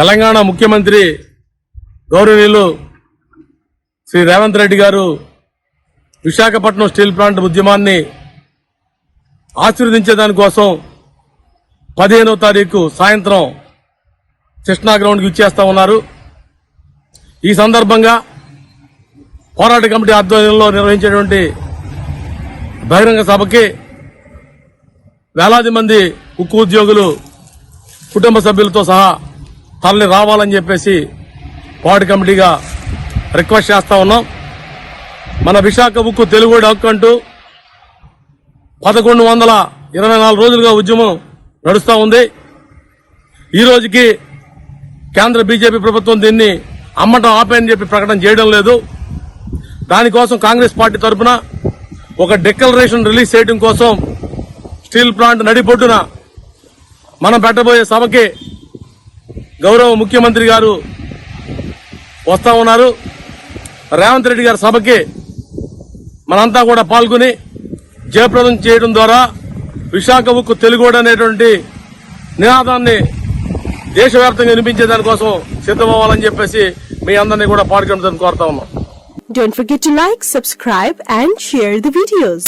తెలంగాణ ముఖ్యమంత్రి గౌరవనీయులు శ్రీ రేవంత్ రెడ్డి గారు విశాఖపట్నం స్టీల్ ప్లాంట్ ఉద్యమాన్ని ఆశీర్వదించేదానికోసం పదిహేనవ తారీఖు సాయంత్రం కృష్ణా గ్రౌండ్కి ఇచ్చేస్తా ఉన్నారు. ఈ సందర్భంగా పోరాట కమిటీ ఆధ్వర్యంలో నిర్వహించేటువంటి బహిరంగ సభకి వేలాది మంది ఉక్కు ఉద్యోగులు కుటుంబ సభ్యులతో సహా తరలి రావాలని చెప్పేసి వార్డు కమిటీగా రిక్వెస్ట్ చేస్తా ఉన్నాం. మన విశాఖ ఉక్కు తెలుగు హక్కు అంటూ పదకొండు వందల ఇరవై నాలుగు రోజులుగా ఉద్యమం నడుస్తూ ఉంది. ఈ రోజుకి కేంద్ర బీజేపీ ప్రభుత్వం దీన్ని అమ్మటం ఆపేయని చెప్పి ప్రకటన చేయడం లేదు. దానికోసం కాంగ్రెస్ పార్టీ తరఫున ఒక డిక్లరేషన్ రిలీజ్ చేయడం కోసం స్టీల్ ప్లాంట్ నడిపొడ్డున మనం పెట్టబోయే సభకి గౌరవ ముఖ్యమంత్రి గారు వస్తా ఉన్నారు రేవంత్ రెడ్డి గారి సభకి మనంతా కూడా పాల్గొని జయప్రదం చేయడం ద్వారా విశాఖ ఉక్కు తెలుగోడు అనేటువంటి నినాదాన్ని దేశవ్యాప్తంగా వినిపించే దానికోసం సిద్ధమవ్వాలని చెప్పేసి మీ అందరినీ కూడా పాల్గొనడం కోరుతా ఉన్నాం Don't forget to like, subscribe and share the videos.